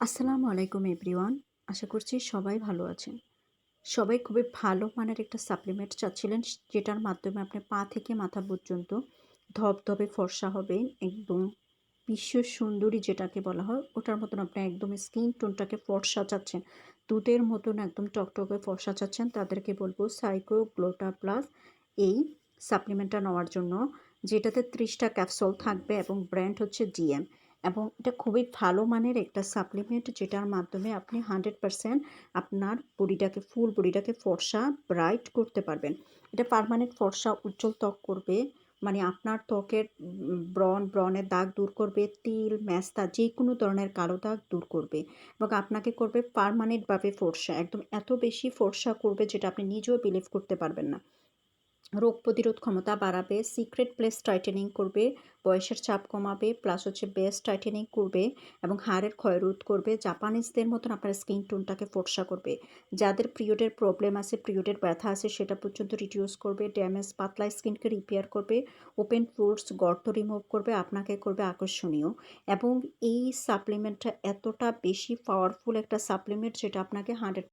আসসালামু আলাইকুম, এভরিওয়ান। আশা করছি সবাই ভালো আছেন। সবাই খুবই ভালো মানের একটা সাপ্লিমেন্ট চাচ্ছিলেন, যেটার মাধ্যমে আপনি পা থেকে মাথা পর্যন্ত ধবধবে ফর্সা হবেন একদম বিশ্ব সুন্দরী যেটাকে বলা হয়, ওটার মতন আপনি একদম স্কিন টোনটাকে ফর্সা চাচ্ছেন। দুধের মতন একদম টকটকে ফর্সা চাচ্ছেন, তাদেরকে বলব সাইকো গ্লোটা প্লাস এই সাপ্লিমেন্টটা নেওয়ার জন্য যেটাতে ত্রিশটা ক্যাপসুল থাকবে এবং ব্র্যান্ড হচ্ছে জিএম এবং এটা খুবই ভালো মানের একটা সাপ্লিমেন্ট যেটার মাধ্যমে আপনি হান্ড্রেড পারসেন্ট আপনার বডিটাকে ফুল বডিটাকে ফর্সা ব্রাইট করতে পারবেন। এটা পারমানেন্ট ফর্সা উজ্জ্বল ত্বক করবে মানে আপনার ত্বকের ব্রণ, ব্রণের দাগ দূর করবে, তিল ম্যাস্তা যে কোনো ধরনের কালো দাগ দূর করবে এবং আপনাকে করবে পারমানেন্টভাবে ফর্সা, একদম এত বেশি ফর্সা করবে যেটা আপনি নিজেও বিলিভ করতে পারবেন না। রোগ প্রতিরোধ ক্ষমতা বাড়াবে সিক্রেট প্লেস টাইটেনিং করবে, বয়সের চাপ কমাবে প্লাস হচ্ছে বেস্ট টাইটেনিং করবে এবং হাড়ের ক্ষয় রোধ করবে, জাপানিজদের মতন আপনার স্কিন টোনটাকে ফর্সা করবে। যাদের পিরিয়ডের প্রবলেম আছে পিরিয়ডের ব্যথা আছে, সেটা পর্যন্ত রিডিউস করবে ড্যামেজ পাতলা স্কিনকে রিপেয়ার করবে ওপেন ফ্রুটস গর্ত রিমুভ করবে, আপনাকে করবে আকর্ষণীয় এবং এই সাপ্লিমেন্টটা এতটা বেশি পাওয়ারফুল একটা সাপ্লিমেন্ট যেটা আপনাকে হান্ড্রেড